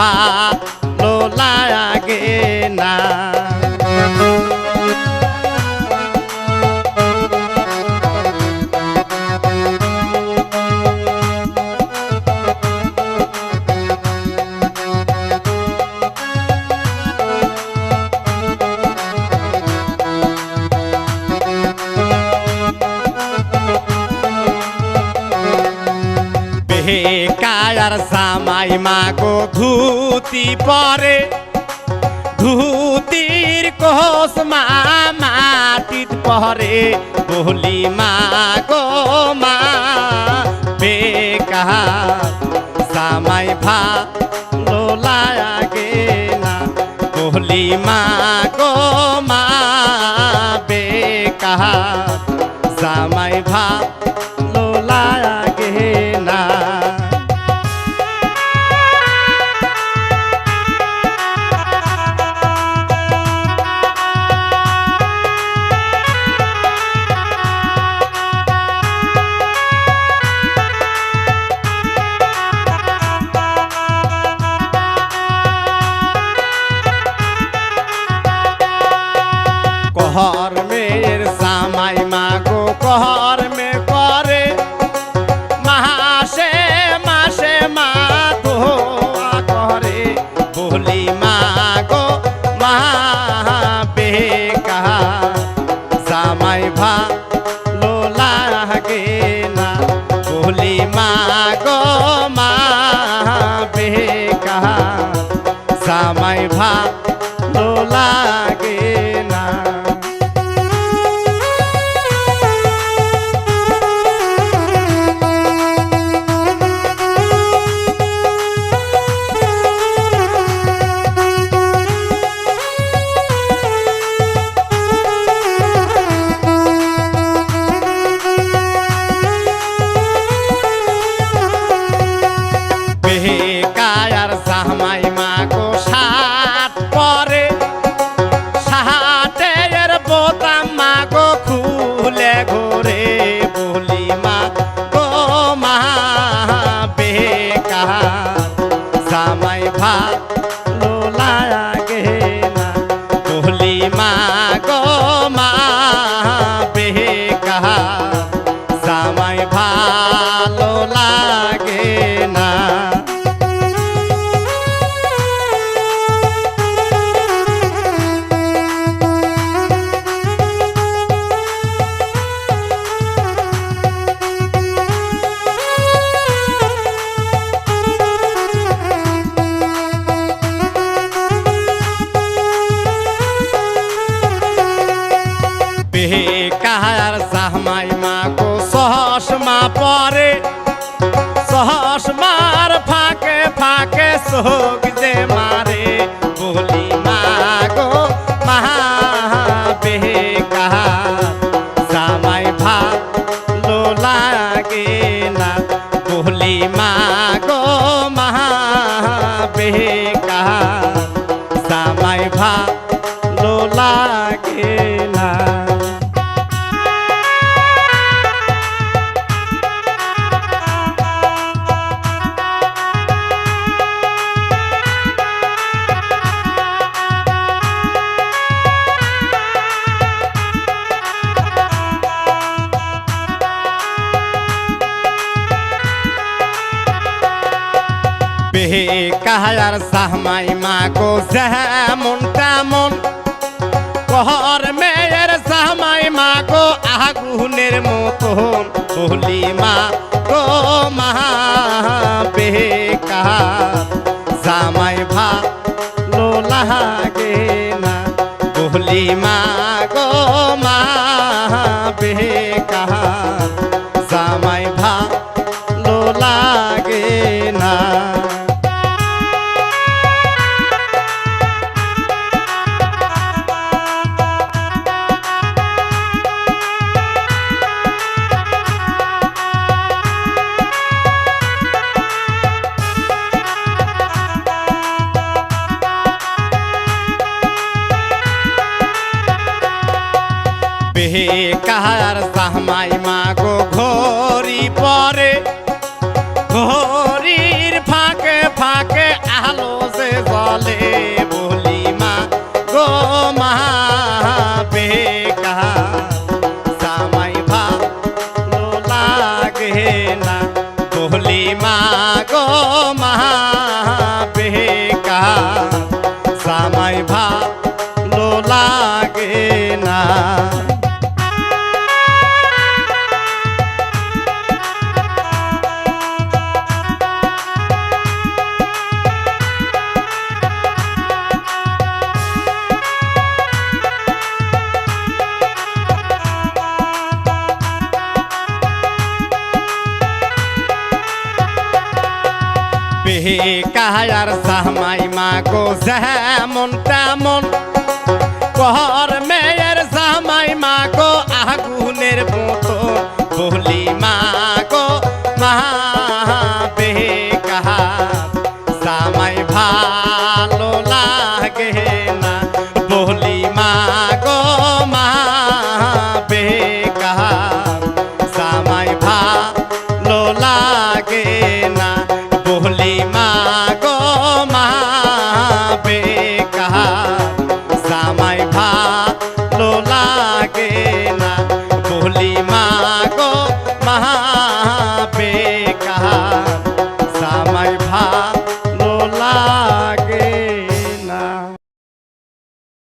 ভালো লাগে। বেকার জামাই মাগো, ধুতি পরে। ধুতির কোস মা মাটিত পরে। বলি মা গো মা, বেকার জামাই ভালো লাগে না। বলি মা গো মা, বেকার জামাই ভালো কহর মে করে মাসে মাসে মা দোয়া করে বলি মাগো মা বেকা সামাই ভালো লাগে না মা ভালো সাহমাই মা গো, সহস মা পরে, সহস মার ফাঁকে ফাঁকে সোগ যে মারে। বলি মা গো মহা বেকার সামাই ভালো লাগে না। বলি মা গো মহা বেকার সামাই ভালো বেকার সাহমাই মাগো যেমন তেমন কহর মেয়ের সাহমাই মাগো, আগুনের মতন বলি মা গো মা বেকার। জামাই ভালো লাগে না বলি মা হে কাহার সাহমাই মা গো ঘড়ি পরে। ঘড়ির ফাঁকে ফাঁকে আলো যে জলে বলি মা গো মা বে কাহার সামাই ভালো লাগে না বলি মা গো মা বে কাহার সামাই ভালো লাগে আর সাহমাই মা গো, যেমন তেমন। কহর মেয়ের সাহমাই মা গো, আগুনের মতো বলি মা গো, মা বেকাহা সামাই ভালো লাগে না বলি মা ভাত